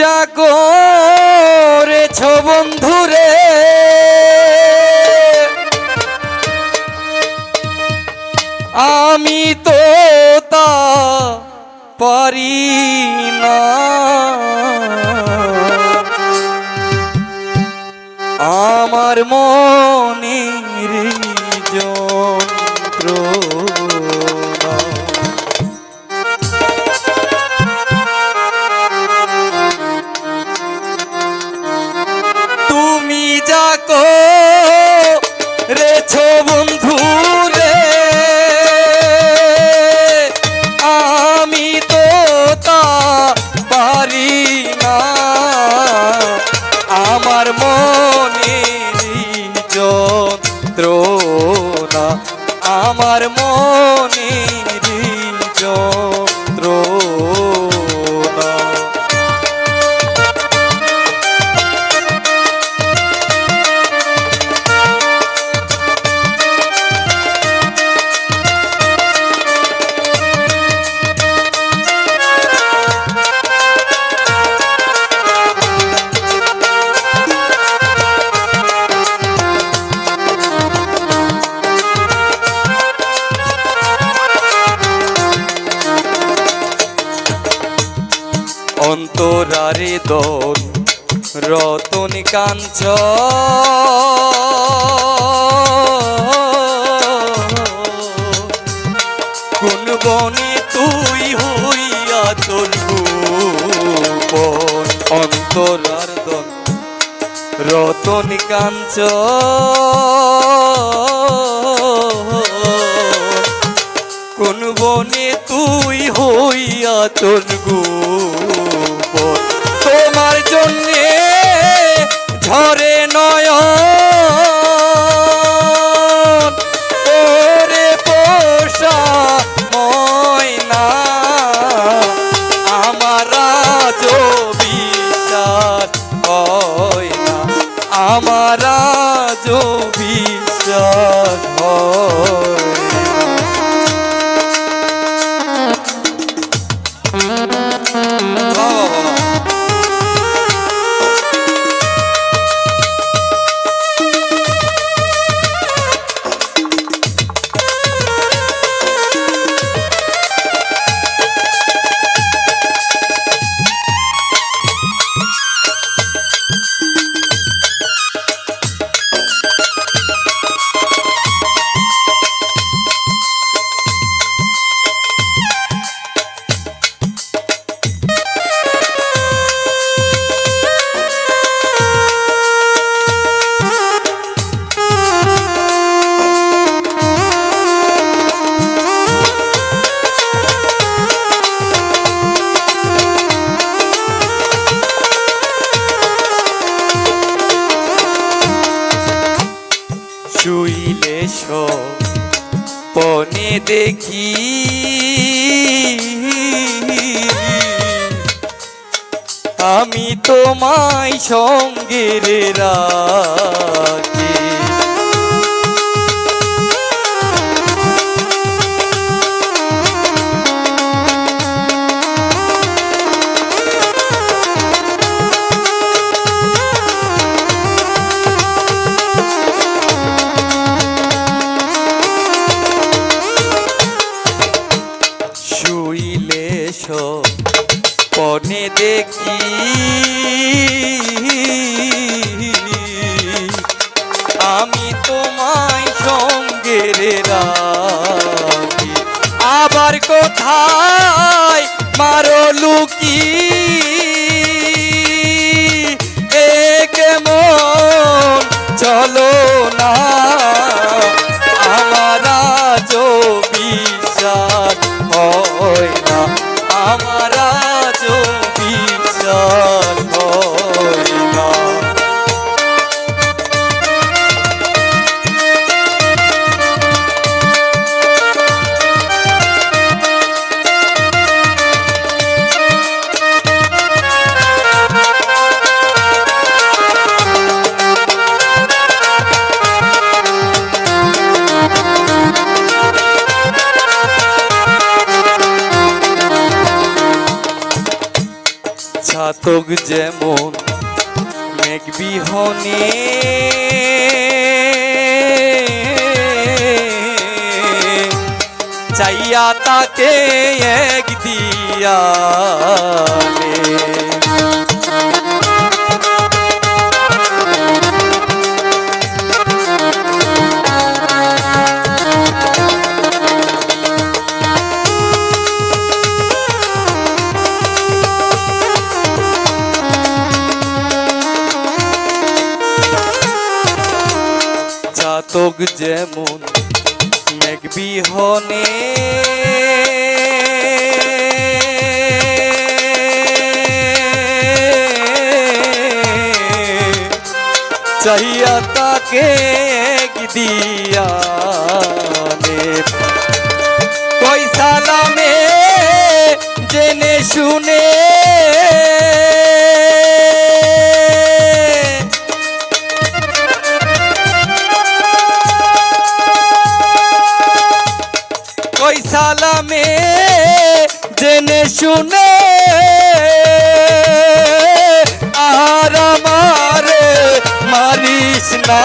যা করেছ বন্ধুরে। আমি তো তা পারি না। আমার মনের আমার মনে যন্ত্রণা রতন কাঞ্চ। কোন বনে তুই হইয়া ভুবন অন্তরার দল। রতন কাঞ্চ। কোন বনে তুই হইয়া গোপন তোমার জন্যে দেখি। আমি তোমায় সঙ্গে রাখি। পনে দেখি। আমি তোমায় সঙ্গে রাখি। আবার কোথায় মারো লুকি? এ কেমন? চলো জাতক যেমন মেঘবিহনে চাইয়া তাকে এক দিয়ালে যেমন মেঘ বিহনে। চাহিয়া তাকে দিয়ানে কই সালামে জেনে শুনে সালামে জেনে শুনে আর আমারে মারিস না।